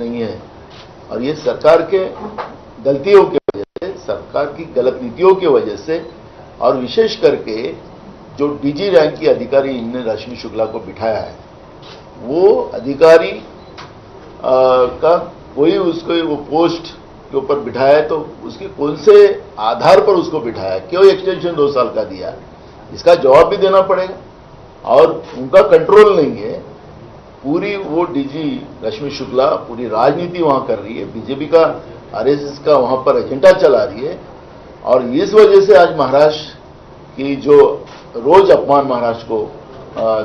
नहीं है। और ये सरकार के गलतियों के वजह से सरकार की गलत नीतियों की वजह से और विशेष करके जो डीजी रैंक की अधिकारी इनने रश्मि शुक्ला को बिठाया है वो अधिकारी आ, का कोई उसको वो पोस्ट के ऊपर बिठाया है तो उसके कौन से आधार पर उसको बिठाया क्यों एक्सटेंशन दो साल का दिया? इसका जवाब भी देना पड़ेगा। और उनका कंट्रोल नहीं है। पूरी वो डीजी रश्मि शुक्ला पूरी राजनीति वहाँ कर रही है। बीजेपी का आरएसएस का वहाँ पर एजेंडा चला रही है। और इस वजह से आज महाराष्ट्र की जो रोज अपमान महाराष्ट्र को आ,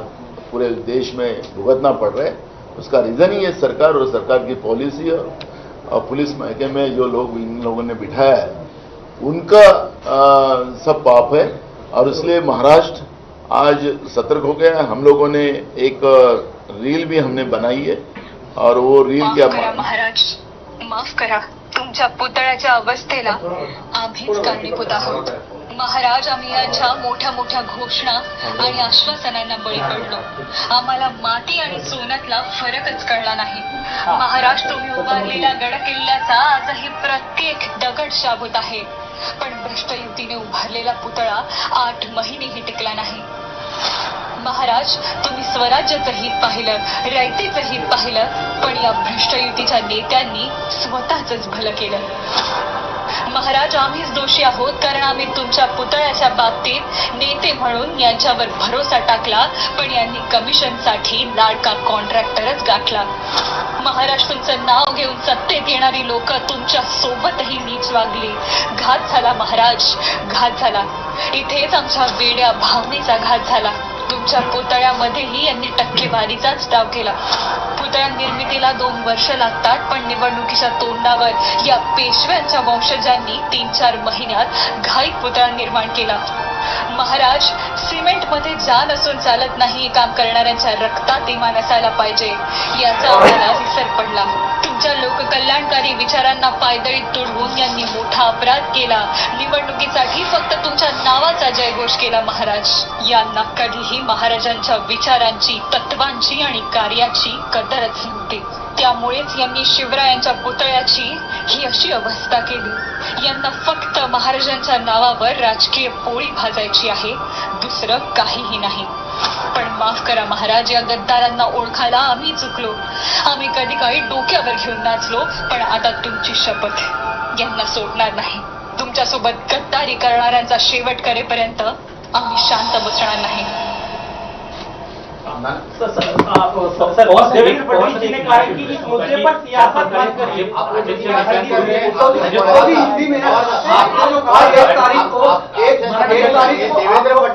पूरे देश में भुगतना पड़ रहा है उसका रीजन ही है सरकार और सरकार की पॉलिसी और, पुलिस महकमे में जो लोग इन लोगों ने बिठाया है उनका आ, सब पाप है। और इसलिए महाराष्ट्र आज सतर्क हो गया हम लोगों ने एक रील भी हमने बनाई है और वो रील क्या महाराज माफ करा। तुमच्या पुतळ्याच्या अवस्थेला आम्हीच कारणीभूत आहोत. महाराज आम्ही यांच्या मोठ्या मोठ्या घोषणा आणि आश्वासनांना बळी पडलो. आम्हाला माती आणि सोन्यातला फरकच कळला नाही. महाराज तुम्ही उभारलेल्या गड किल्ल्याचा आजही प्रत्येक दगड शाबूत आहे. पण भ्रष्ट युतीने उभारलेला पुतळा आठ महिनेही टिकला नाही. महाराज तुम्ही स्वराज्याचं हित पाहिलं रयतेचं हित पाहिलं पण या भ्रष्ट युतीच्या नेत्यांनी स्वतःच भलं केलं. महाराज आम्हीच दोषी आहोत कारण आम्ही तुमच्या पुतळ्याच्या बाबतीत नेते म्हणून यांच्यावर भरोसा टाकला पण यांनी कमिशनसाठी लाडका कॉन्ट्रॅक्टरच गाठला. महाराज तुमचं नाव घेऊन सत्तेत येणारी लोक तुमच्या सोबतही नीच वागली. घात झाला महाराज घात झाला. इथेच आमच्या वेड्या भावनेचा घात झाला. च्या पुतळ्यामध्येही यांनी टक्केवारीचाच डाव केला. पुतळ्या निर्मितीला दोन वर्ष लागतात पण निवडणुकीच्या तोंडावर या पेशव्यांच्या वंशजांनी तीन चार महिन्यात घाईत पुतळा निर्माण केला. महाराज सिमेंटमध्ये जान असून चालत नाही काम करणाऱ्यांच्या रक्तात इमान असायला पाहिजे याचा आम्हाला विसर पडला. तुमच्या लोककल्याणकारी विचारांना पायदळीत तुडवून यांनी मोठा अपराध केला. निवडणुकीसाठी फक्त तुमच्या नावाचा जयघोष केला महाराज. यांना कधीही महाराजांच्या विचारांची तत्वांची आणि कार्याची कदरच नव्हती. त्यामुळेच यांनी शिवरायांच्या पुतळ्याची ही अशी अवस्था केली. यांना फक्त महाराजांच्या नावावर राजकीय पोळी भाजायची आहे दुसरं काहीही नाही. पण माफ करा महाराज या गद्दारांना ओळखायला आम्ही चुकलो. आम्ही कधी काही डोक्यावर घेऊन नाचलो पण आता तुमची शपथ यांना सोडणार नाही. तुमच्यासोबत गद्दारी करणाऱ्यांचा शेवट करेपर्यंत आम्ही शांत बसणार नाही. सर, सर, आप सर, बहुत देवेंद्र फडणवीस है। हैं,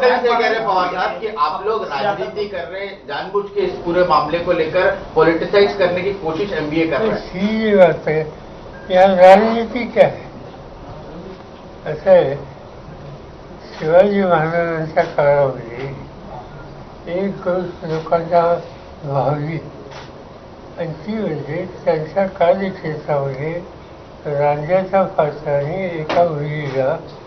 है। ये कह रहे हैं पवार साहब कि आप लोग राजनीति कर रहे हैं जानबूझ के इस पूरे मामले को लेकर पॉलिटिसाइज करने की कोशिश एमबीए कर रहे हैं। है राजनीति क्या है? असं आहे शिवाजी महाराजांच्या काळामध्ये एक गोष्ट लोकांना भावली आणि ती म्हणजे त्यांच्या कार्यक्षेत्रामध्ये रांजाच्या फासाने एका मुलीला